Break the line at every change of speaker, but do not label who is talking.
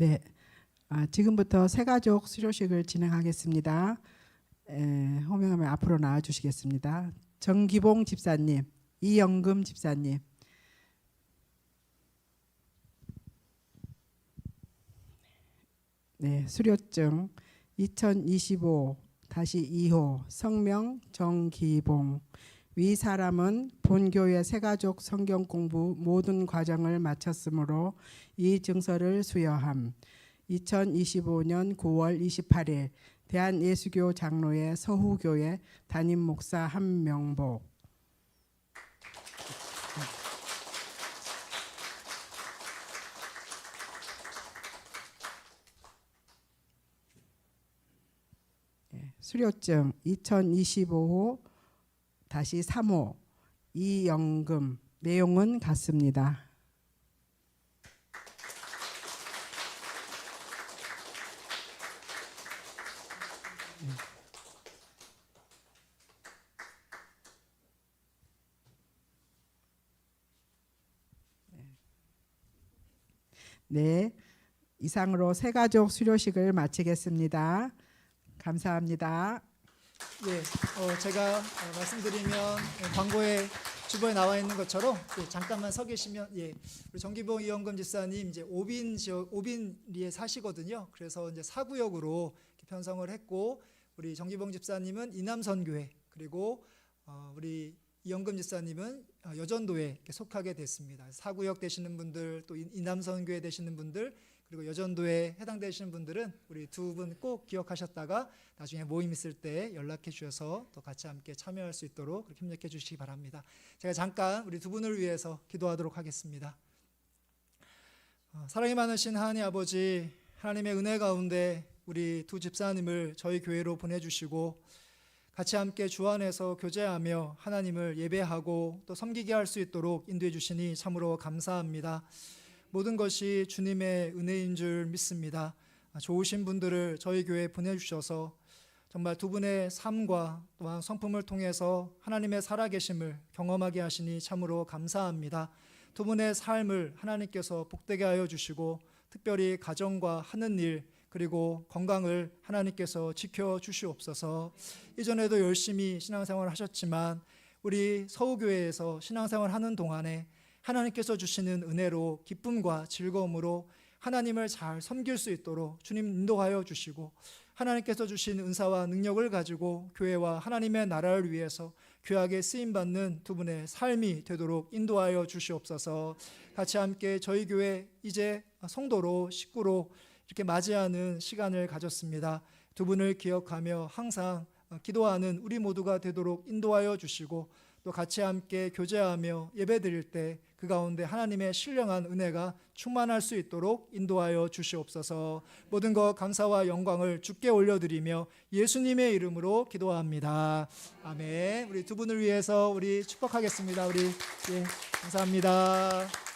네, 아, 지금부터 새가족 수료식을 진행하겠습니다. 에, 호명하면 앞으로 나와 주시겠습니다. 정기봉 집사님, 이영금 집사님. 네, 수료증 2025 다시 2호 성명 정기봉 위 사람은 본교회 새가족 성경 공부 모든 과정을 마쳤으므로 이 증서를 수여함. 2025년 9월 28일 대한예수교 장로회 서후교회 담임 목사 한명복. 예, 수료증 2025호 다시 3호 이연금 내용은 같습니다. 네, 이상으로 새가족 수료식을 마치겠습니다. 감사합니다.
예, 어, 제가 어, 말씀드리면 어, 광고에 주보에 나와 있는 것처럼 예, 잠깐만 서 계시면 예, 우리 정기봉 이영금 집사님 이제 오빈 지역 오빈리에 사시거든요. 그래서 이제 사구역으로 편성을 했고 우리 정기봉 집사님은 이남선교회 그리고 어, 우리 이영금 집사님은 어, 여전도에 속하게 됐습니다. 사구역 되시는 분들 또 이- 이남선교회 되시는 분들 그리고 여전도에 해당되시는 분들은 우리 두 분 꼭 기억하셨다가 나중에 모임 있을 때 연락해 주셔서 또 같이 함께 참여할 수 있도록 그렇게 협력해 주시기 바랍니다. 제가 잠깐 우리 두 분을 위해서 기도하도록 하겠습니다. 어, 사랑이 많으신 하나님 아버지 하나님의 은혜 가운데 우리 두 집사님을 저희 교회로 보내주시고 같이 함께 주 안에서 교제하며 하나님을 예배하고 또 섬기게 할 수 있도록 인도해 주시니 참으로 감사합니다. 모든 것이 주님의 은혜인 줄 믿습니다. 아, 좋으신 분들을 저희 교회에 보내주셔서 정말 두 분의 삶과 또한 성품을 통해서 하나님의 살아계심을 경험하게 하시니 참으로 감사합니다. 두 분의 삶을 하나님께서 복되게 하여 주시고 특별히 가정과 하는 일 그리고 건강을 하나님께서 지켜 주시옵소서. 이전에도 열심히 신앙생활을 하셨지만 우리 서우교회에서 신앙생활 하는 동안에 하나님께서 주시는 은혜로 기쁨과 즐거움으로 하나님을 잘 섬길 수 있도록 주님 인도하여 주시고 하나님께서 주신 은사와 능력을 가지고 교회와 하나님의 나라를 위해서 귀하게 쓰임 받는 두 분의 삶이 되도록 인도하여 주시옵소서. 같이 함께 저희 교회 이제 성도로 식구로 이렇게 맞이하는 시간을 가졌습니다. 두 분을 기억하며 항상 기도하는 우리 모두가 되도록 인도하여 주시고 또 같이 함께 교제하며 예배드릴 때 그 가운데 하나님의 신령한 은혜가 충만할 수 있도록 인도하여 주시옵소서. 모든 것 감사와 영광을 주께 올려드리며 예수님의 이름으로 기도합니다. 아멘. 우리 두 분을 위해서 우리 축복하겠습니다. 우리 예, 감사합니다.